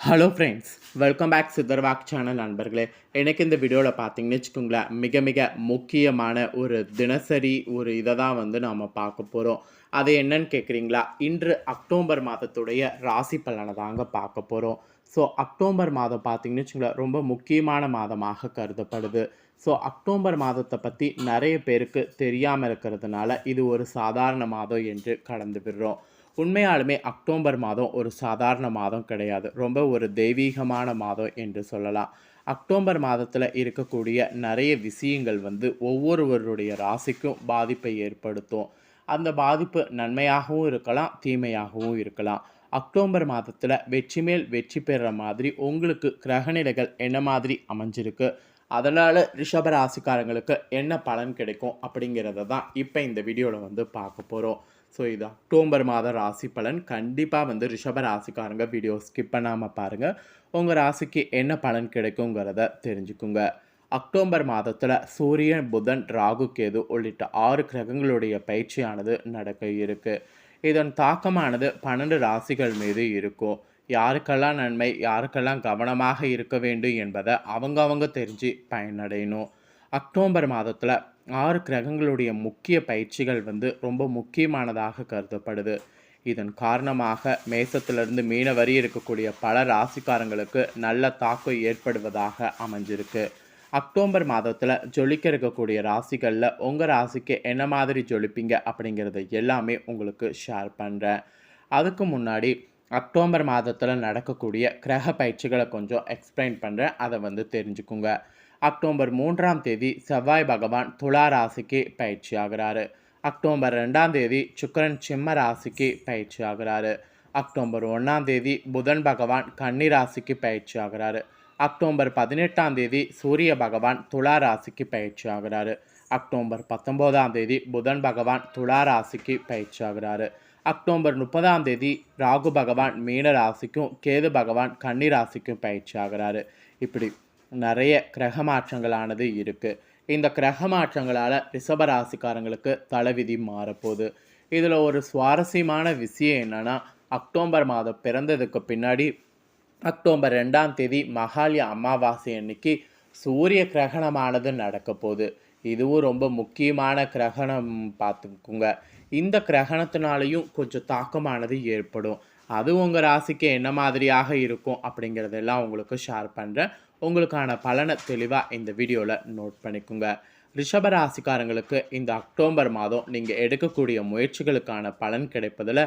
Hello friends welcome back சித்தர்வாக் channel நண்பர்களே. எனக்கு இந்த வீடியோவில் பார்த்தீங்கன்னு வச்சுக்கோங்களேன் மிக மிக முக்கியமான ஒரு தினசரி ஒரு இதை தான் வந்து நாம் பார்க்க போகிறோம் அது என்னன்னு கேட்குறீங்களா இன்று அக்டோபர் மாதத்துடைய ராசி பலனை தாங்க பார்க்க போகிறோம் ஸோ அக்டோபர் மாதம் பார்த்தீங்கன்னு வச்சுக்கோங்களேன் ரொம்ப முக்கியமான மாதமாக கருதப்படுது. ஸோ அக்டோபர் மாதத்தை பற்றி நிறைய பேருக்கு தெரியாமல் இருக்கிறதுனால இது ஒரு சாதாரண மாதம் என்று கடந்து விடுறோம். உண்மையாலுமே அக்டோபர் மாதம் ஒரு சாதாரண மாதம் கிடையாது. ரொம்ப ஒரு தெய்வீகமான மாதம் என்று சொல்லலாம். அக்டோபர் மாதத்தில் இருக்கக்கூடிய நிறைய விஷயங்கள் வந்து ஒவ்வொருவருடைய ராசிக்கும் பாதிப்பை ஏற்படுத்தும். அந்த பாதிப்பு நன்மையாகவும் இருக்கலாம் தீமையாகவும் இருக்கலாம். அக்டோபர் மாதத்தில் வெற்றி மேல் வெற்றி பெறுற மாதிரி உங்களுக்கு கிரகநிலைகள் என்ன மாதிரி அமைஞ்சிருக்கு? அதனால் ரிஷப ராசிக்காரங்களுக்கு என்ன பலன் கிடைக்கும் அப்படிங்கிறத தான் இப்போ இந்த வீடியோவில் வந்து பார்க்க போகிறோம் ஸோ இது அக்டோபர் மாத ராசி பலன் கண்டிப்பாக வந்து ரிஷப ராசிக்காரங்க வீடியோ ஸ்கிப் பண்ணாமல் பாருங்கள் உங்கள் ராசிக்கு என்ன பலன் கிடைக்குங்கிறத தெரிஞ்சுக்குங்க. அக்டோபர் மாதத்தில் சூரியன் புதன் ராகு கேது உள்ளிட்ட ஆறு கிரகங்களுடைய பயிற்சியானது நடக்க இருக்குது இதன் தாக்கமானது பன்னெண்டு ராசிகள் மீது இருக்கும். யாருக்கெல்லாம் நன்மை யாருக்கெல்லாம் கவனமாக இருக்க வேண்டும் என்பதை அவங்க அவங்க தெரிஞ்சு பயனடையணும். அக்டோபர் மாதத்தில் ஆறு கிரகங்களுடைய முக்கிய பயிற்சிகள் வந்து ரொம்ப முக்கியமானதாக கருதப்படுது. இதன் காரணமாக மேசத்திலிருந்து மீன வரி இருக்கக்கூடிய பல ராசிக்காரங்களுக்கு நல்ல தாக்கம் ஏற்படுவதாக அமைஞ்சிருக்கு. அக்டோபர் மாதத்தில் ஜொலிக்க இருக்கக்கூடிய ராசிகளில் உங்கள் ராசிக்கு என்ன மாதிரி ஜொலிப்பீங்க அப்படிங்கிறத எல்லாமே உங்களுக்கு ஷேர் பண்ணுறேன் அதுக்கு முன்னாடி அக்டோபர் மாதத்தில் நடக்கக்கூடிய கிரக பயிற்சிகளை கொஞ்சம் எக்ஸ்பிளைன் பண்ணுறேன் அதை வந்து தெரிஞ்சுக்குங்க. அக்டோபர் மூன்றாம் தேதி செவ்வாய் பகவான் துலா ராசிக்கு பயிற்சி ஆகிறாரு. அக்டோபர் ரெண்டாம் தேதி சுக்கரன் சிம்ம ராசிக்கு பயிற்சி ஆகிறாரு. அக்டோபர் ஒன்றாம் தேதி புதன் பகவான் கன்னி ராசிக்கு பயிற்சி ஆகிறாரு. அக்டோபர் பதினெட்டாம் தேதி சூரிய பகவான் துலா ராசிக்கு பயிற்சி ஆகிறாரு. அக்டோபர் பத்தொம்போதாம் தேதி புதன் பகவான் துலா ராசிக்கு பயிற்சி ஆகிறாரு. அக்டோபர் முப்பதாம் தேதி ராகு பகவான் மீன ராசிக்கும் கேது பகவான் கன்னி ராசிக்கும் பயிற்சி ஆகிறாரு. இப்படி நிறைய கிரக மாற்றங்களானது இருக்குது இந்த கிரக மாற்றங்களால் ரிஷபராசிக்காரங்களுக்கு தலைவிதி மாறப்போகுது. இதில் ஒரு சுவாரஸ்யமான விஷயம் என்னென்னா அக்டோபர் மாதம் பிறந்ததுக்கு பின்னாடி அக்டோபர் ரெண்டாம் தேதி மகாலய அமாவாசை அன்னைக்கு சூரிய கிரகணமானது நடக்க போகுது. இதுவும் ரொம்ப முக்கியமான கிரகணம் பார்த்துக்குங்க. இந்த கிரகணத்தினாலையும் கொஞ்சம் தாக்கமானது ஏற்படும். அது உங்கள் ராசிக்கு என்ன மாதிரியாக இருக்கும் அப்படிங்கிறதெல்லாம் உங்களுக்கு ஷேர் பண்ணுறேன் உங்களுக்கான பலனை தெளிவாக இந்த வீடியோவில் நோட் பண்ணிக்கோங்க. ரிஷபராசிக்காரங்களுக்கு இந்த அக்டோபர் மாதம் நீங்கள் எடுக்கக்கூடிய முயற்சிகளுக்கான பலன் கிடைப்பதில்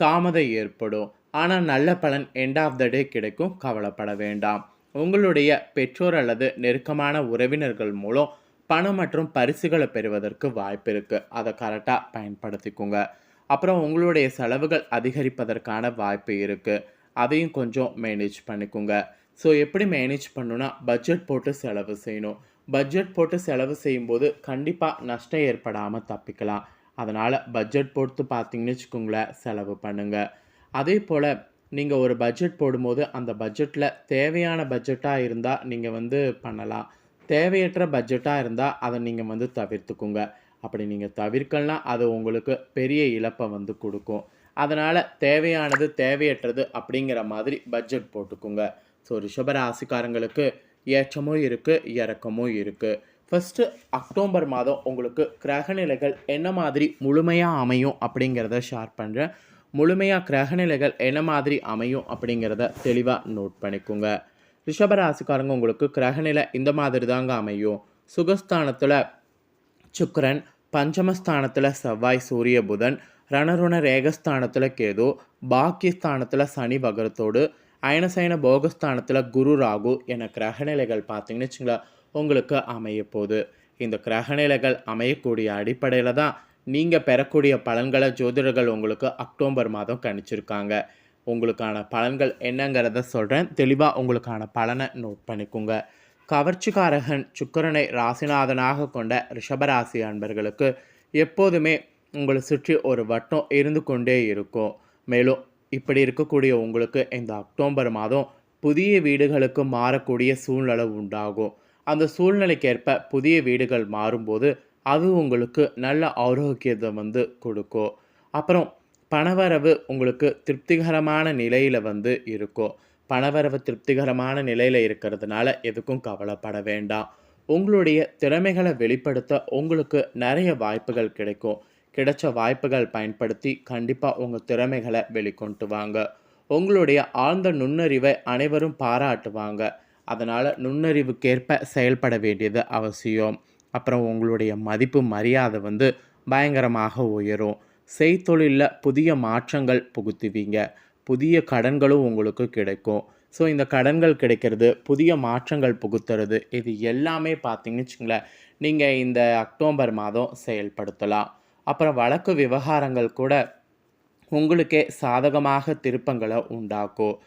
தாமதம் ஏற்படும். ஆனால் நல்ல பலன் எண்ட் ஆஃப் த டே கிடைக்கும் கவலைப்பட வேண்டாம். உங்களுடைய பெற்றோர் அல்லது நெருக்கமான உறவினர்கள் மூலம் பணம் மற்றும் பரிசுகளை பெறுவதற்கு வாய்ப்பு இருக்குது அதை கரெக்டாக பயன்படுத்திக்கோங்க. அப்புறம் உங்களுடைய செலவுகள் அதிகரிப்பதற்கான வாய்ப்பு இருக்குது அதையும் கொஞ்சம் மேனேஜ் பண்ணிக்கோங்க. ஸோ எப்படி மேனேஜ் பண்ணணும்னா பட்ஜெட் போட்டு செலவு செய்யணும். பட்ஜெட் போட்டு செலவு செய்யும்போது கண்டிப்பாக நஷ்டம் ஏற்படாமல் தப்பிக்கலாம். அதனால் பட்ஜெட் போட்டு பார்த்தீங்கன்னு வச்சுக்கோங்களேன் செலவு பண்ணுங்கள் அதே போல் நீங்கள் ஒரு பட்ஜெட் போடும்போது அந்த பட்ஜெட்டில் தேவையான பட்ஜெட்டாக இருந்தால் நீங்கள் வந்து பண்ணலாம். தேவையற்ற பட்ஜெட்டாக இருந்தால் அதை நீங்கள் வந்து தவிர்த்துக்குங்க. அப்படி நீங்கள் தவிர்க்கலாம் அது உங்களுக்கு பெரிய இழப்பை வந்து கொடுக்கும். அதனால் தேவையானது தேவையற்றது அப்படிங்கிற மாதிரி பட்ஜெட் போட்டுக்குங்க. ஸோ ரிஷபராசிக்காரங்களுக்கு ஏற்றமும் இருக்குது இறக்கமும் இருக்குது ஃபஸ்ட்டு அக்டோபர் மாதம் உங்களுக்கு கிரகநிலைகள் என்ன மாதிரி முழுமையாக அமையும் அப்படிங்கிறத ஷேர் பண்ணுறேன் முழுமையாக கிரகநிலைகள் என்ன மாதிரி அமையும் அப்படிங்கிறத தெளிவாக நோட் பண்ணிக்கோங்க. ரிஷபராசிக்காரங்க உங்களுக்கு கிரகநிலை இந்த மாதிரி தாங்க அமையும். சுகஸ்தானத்தில் சுக்கரன் பஞ்சமஸ்தானத்தில் செவ்வாய் சூரிய புதன் ரணருண ரேகஸ்தானத்தில் கேது பாக்கியஸ்தானத்தில் சனி பகரத்தோடு அயனசயன போகஸ்தானத்தில் குரு ராகு என கிரகநிலைகள் பார்த்தீங்கன்னு வச்சுங்களேன் உங்களுக்கு அமைய போகுது. இந்த கிரகநிலைகள் அமையக்கூடிய அடிப்படையில் தான் நீங்கள் பெறக்கூடிய பலன்களை ஜோதிடர்கள் உங்களுக்கு அக்டோபர் மாதம் கணிச்சிருக்காங்க. உங்களுக்கான பலன்கள் என்னங்கிறத சொல்கிறேன் தெளிவாக உங்களுக்கான பலனை நோட் பண்ணிக்கோங்க. கவர்ச்சிக்காரகன் சுக்கரனை ராசிநாதனாக கொண்ட ரிஷபராசி அன்பர்களுக்கு எப்போதுமே உங்களை சுற்றி ஒரு வட்டம் இருந்து கொண்டே இருக்கும். மேலும் இப்படி இருக்கக்கூடிய உங்களுக்கு இந்த அக்டோபர் மாதம் புதிய வீடுகளுக்கு மாறக்கூடிய சூழ்நிலை உண்டாகும். அந்த சூழ்நிலைக்கேற்ப புதிய வீடுகள் மாறும்போது அது உங்களுக்கு நல்ல ஆரோக்கியத்தை வந்து கொடுக்கும். அப்புறம் பணவரவு உங்களுக்கு திருப்திகரமான நிலையில் வந்து இருக்கும். பணவரவு திருப்திகரமான நிலையில் இருக்கிறதுனால எதுக்கும் கவலைப்பட வேண்டாம். உங்களுடைய திறமைகளை வெளிப்படுத்த உங்களுக்கு நிறைய வாய்ப்புகள் கிடைக்கும். கிடைச்ச வாய்ப்புகள் பயன்படுத்தி கண்டிப்பாக உங்கள் திறமைகளை வெளிக்கொண்டு வாங்க உங்களுடைய ஆழ்ந்த நுண்ணறிவை அனைவரும் பாராட்டுவாங்க. அதனால் நுண்ணறிவுக்கேற்ப செயல்பட வேண்டியது அவசியம். அப்புறம் உங்களுடைய மதிப்பு மரியாதை வந்து பயங்கரமாக உயரும். செய்தொழிலில் புதிய மாற்றங்கள் புகுத்துவீங்க. புதிய கடன்களும் உங்களுக்கு கிடைக்கும். ஸோ இந்த கடன்கள் கிடைக்கிறது புதிய மாற்றங்கள் புகுத்துறது இது எல்லாமே பார்த்தீங்கன்னு வச்சுங்களேன் நீங்கள் இந்த அக்டோபர் மாதம் செயல்படுத்தலாம். அப்புறம் வழக்கு விவகாரங்கள் கூட உங்களுக்கே சாதகமாக திருப்பங்களை உண்டாக்கும்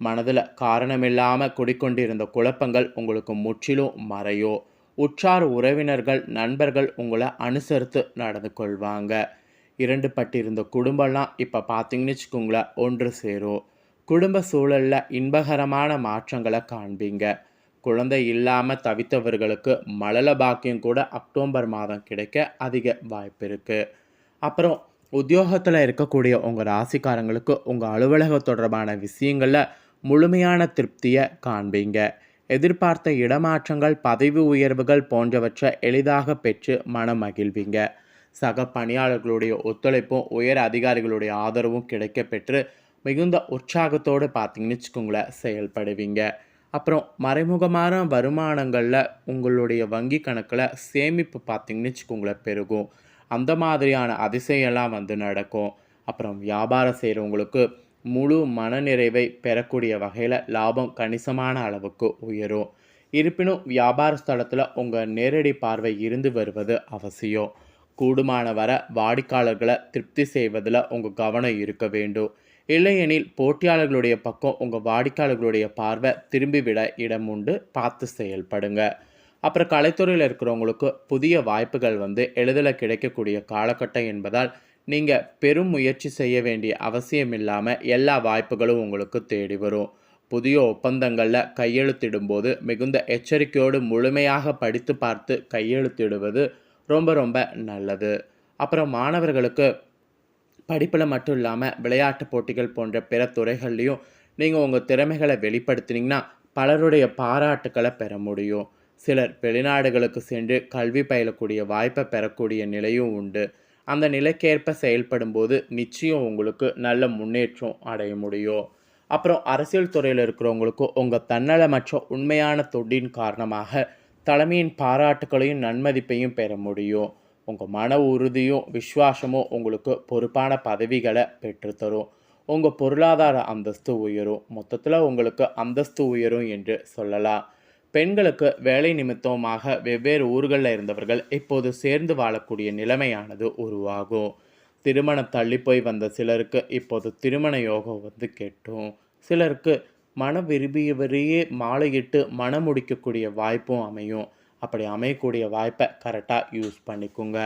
மனதில் காரணமில்லாமல் குடிக்கொண்டிருந்த குழப்பங்கள் உங்களுக்கு முற்றிலும் மறையும் உற்றார் உறவினர்கள் நண்பர்கள் உங்களை அனுசரித்து நடந்து கொள்வாங்க. இரண்டு பட்டிருந்த குடும்பம்லாம் இப்போ பார்த்தீங்கன்னு வச்சுக்கோங்களேன் ஒன்று சேரும். குடும்ப சூழலில் இன்பகரமான மாற்றங்களை காண்பீங்க. குழந்தை இல்லாமல் தவித்தவர்களுக்கு மழல பாக்கியம் கூட அக்டோபர் மாதம் கிடைக்க அதிக வாய்ப்பு இருக்குது அப்புறம் உத்தியோகத்தில் இருக்கக்கூடிய உங்கள் ராசிக்காரங்களுக்கு உங்கள் அலுவலக தொடர்பான விஷயங்களில் முழுமையான திருப்தியை காண்பீங்க. எதிர்பார்த்த இடமாற்றங்கள் பதவி உயர்வுகள் போன்றவற்றை எளிதாக பெற்று மனம் மகிழ்வீங்க. சக பணியாளர்களுடைய ஒத்துழைப்பும் உயர் அதிகாரிகளுடைய ஆதரவும் கிடைக்க பெற்று மிகுந்த உற்சாகத்தோடு பார்த்தீங்கன்னு வச்சுக்கோங்களேன் செயல்படுவீங்க. அப்புறம் மறைமுகமான வருமானங்களில் உங்களுடைய வங்கி கணக்கில் சேமிப்பு பார்த்திங்கன்னு வச்சுக்கோங்களேன் பெருகும். அந்த மாதிரியான அதிசயம்லாம் வந்து நடக்கும். அப்புறம் வியாபாரம் செய்கிறவங்களுக்கு முழு மனநிறைவை பெறக்கூடிய வகையில் லாபம் கணிசமான அளவுக்கு உயரும். இருப்பினும் வியாபார ஸ்தலத்தில் உங்கள் நேரடி பார்வை இருந்து வருவது அவசியம். கூடுமான வர வாடிக்கையாளர்களை திருப்தி செய்வதில் உங்கள் கவனம் இருக்க வேண்டும். இல்லையெனில் போட்டியாளர்களுடைய பக்கம் உங்கள் வாடிக்கையாளர்களுடைய பார்வை திரும்பிவிட இடம் உண்டு. பார்த்து செயல்படுங்க. அப்புறம் கலைத்துறையில் இருக்கிறவங்களுக்கு புதிய வாய்ப்புகள் வந்து எளிதில் கிடைக்கக்கூடிய காலகட்டம் என்பதால் நீங்கள் பெரும் முயற்சி செய்ய வேண்டிய அவசியம் இல்லாமல் எல்லா வாய்ப்புகளும் உங்களுக்கு தேடி வரும். புதிய ஒப்பந்தங்களில் கையெழுத்திடும்போது மிகுந்த எச்சரிக்கையோடு முழுமையாக படித்து பார்த்து கையெழுத்திடுவது ரொம்ப ரொம்ப நல்லது. அப்புறம் மாணவர்களுக்கு படிப்பில் மட்டும் இல்லாமல் விளையாட்டு போட்டிகள் போன்ற பிற துறைகள்லேயும் நீங்கள் உங்கள் திறமைகளை வெளிப்படுத்தினீங்கன்னா பலருடைய பாராட்டுக்களை பெற முடியும். சிலர் வெளிநாடுகளுக்கு சென்று கல்வி பயிலக்கூடிய வாய்ப்பை பெறக்கூடிய நிலையும் உண்டு. அந்த நிலைக்கேற்ப செயல்படும் போது நிச்சயம் உங்களுக்கு நல்ல முன்னேற்றம் அடைய முடியும். அப்புறம் அரசியல் துறையில் இருக்கிறவங்களுக்கும் உங்கள் தன்னலமற்ற உண்மையான தொண்டின் காரணமாக தலைமையின் பாராட்டுகளையும் நன்மதிப்பையும் பெற முடியும். உங்கள் மன உறுதியும் விஸ்வாசமும் உங்களுக்கு பொறுப்பான பதவிகளை பெற்றுத்தரும். உங்கள் பொருளாதார அந்தஸ்து உயரும். மொத்தத்தில் உங்களுக்கு அந்தஸ்து உயரும் என்று சொல்லலாம். பெண்களுக்கு வேலை நிமித்தமாக வெவ்வேறு ஊர்களில் இருந்தவர்கள் இப்போது சேர்ந்து வாழக்கூடிய நிலைமையானது உருவாகும். திருமணம் தள்ளி போய் வந்த சிலருக்கு இப்போது திருமண யோகம் வந்து கெட்டும். சிலருக்கு மன விரும்பியவரையே மாலையிட்டு மனம் முடிக்கக்கூடிய வாய்ப்பும் அமையும். அப்படி அமையக்கூடிய வாய்ப்பை கரெக்டாக யூஸ் பண்ணிக்கோங்க.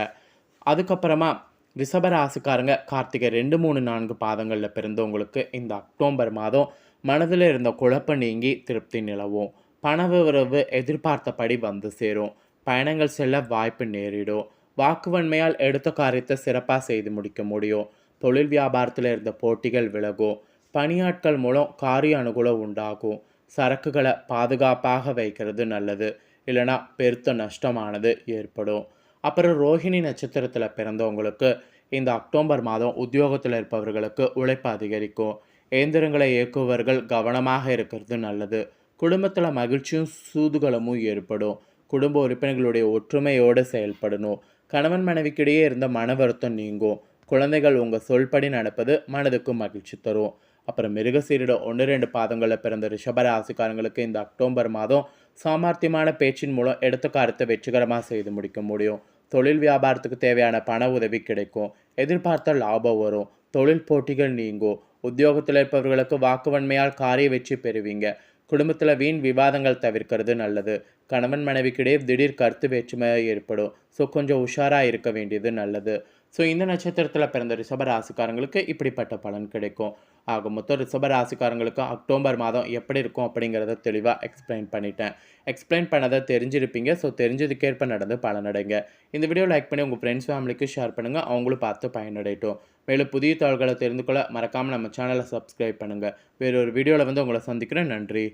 அதுக்கப்புறமா ரிஷபராசிக்காரங்க கார்த்திகை ரெண்டு மூணு நான்கு பாதங்களில் பிறந்தவங்களுக்கு இந்த அக்டோபர் மாதம் மனதில் இருந்த குழப்பம் நீங்கி திருப்தி நிலவும். பணவிரவு எதிர்பார்த்தபடி வந்து சேரும். பயணங்கள் செல்ல வாய்ப்பு நேரிடும். வாக்குவன்மையால் எடுத்த காரியத்தை சிறப்பாக செய்து முடிக்க முடியும். தொழில் வியாபாரத்தில் இருந்த போட்டிகள் விலகும். பணியாட்கள் மூலம் காரிய அனுகூலம் உண்டாகும். சரக்குகளை பாதுகாப்பாக வைக்கிறது நல்லது. இல்லைனா பெருத்த நஷ்டமானது ஏற்படும். அப்புறம் ரோஹிணி நட்சத்திரத்தில் பிறந்தவங்களுக்கு இந்த அக்டோபர் மாதம் உத்தியோகத்தில் இருப்பவர்களுக்கு உழைப்பு அதிகரிக்கும். இயந்திரங்களை இயக்குபவர்கள் கவனமாக இருக்கிறது நல்லது. குடும்பத்தில் மகிழ்ச்சியும் சூதுகலமும் ஏற்படும். குடும்ப உறுப்பினர்களுடைய ஒற்றுமையோடு செயல்படணும். கணவன் மனைவிக்கிடையே இருந்த மன வருத்தம் நீங்கும். குழந்தைகள் உங்கள் சொல்படி நடப்பது மனதுக்கு மகிழ்ச்சி தரும். அப்புறம் மிருகசீரிட ஒன்று ரெண்டு பாதங்களில் பிறந்த ரிஷபராசிக்காரங்களுக்கு இந்த அக்டோபர் மாதம் சாமர்த்தியமான பேச்சின் மூலம் எடுத்த காரத்தை வெற்றிகரமாக செய்து முடிக்க முடியும். தொழில் வியாபாரத்துக்கு தேவையான பண உதவி கிடைக்கும். எதிர்பார்த்த லாபம் வரும். தொழில் போட்டிகள் நீங்கும். உத்தியோகத்தில் இருப்பவர்களுக்கு வாக்குவன்மையால் காரிய வெற்றி பெறுவீங்க. குடும்பத்தில் வீண் விவாதங்கள் தவிர்க்கிறது நல்லது. கணவன் மனைவிக்கிடையே திடீர் கருத்து வேற்றுமை ஏற்படும். ஸோ கொஞ்சம் உஷாராக இருக்க வேண்டியது நல்லது. ஸோ இந்த நட்சத்திரத்தில் பிறந்த ரிஷபராசிக்காரங்களுக்கு இப்படிப்பட்ட பலன் கிடைக்கும். ஆக மொத்தம் ரிஷபராசிக்காரங்களுக்கு அக்டோபர் மாதம் எப்படி இருக்கும் அப்படிங்கிறத தெளிவாக எக்ஸ்பிளைன் பண்ணிட்டேன். எக்ஸ்பிளைன் பண்ணதை தெரிஞ்சிருப்பீங்க. ஸோ தெரிஞ்சதுக்கேற்ப நடந்து பலனடைங்க இந்த வீடியோ லைக் பண்ணி உங்கள் ஃப்ரெண்ட்ஸ் ஃபேமிலிக்கு ஷேர் பண்ணுங்கள் அவங்களும் பார்த்து பயனடையட்டும். மேலும் புதிய தகவல்களை தெரிந்து கொள்ள மறக்காமல் நம்ம சேனலை சப்ஸ்கிரைப் பண்ணுங்கள் வேறொரு வீடியோவில் வந்து உங்களை சந்திக்கிறேன். நன்றி.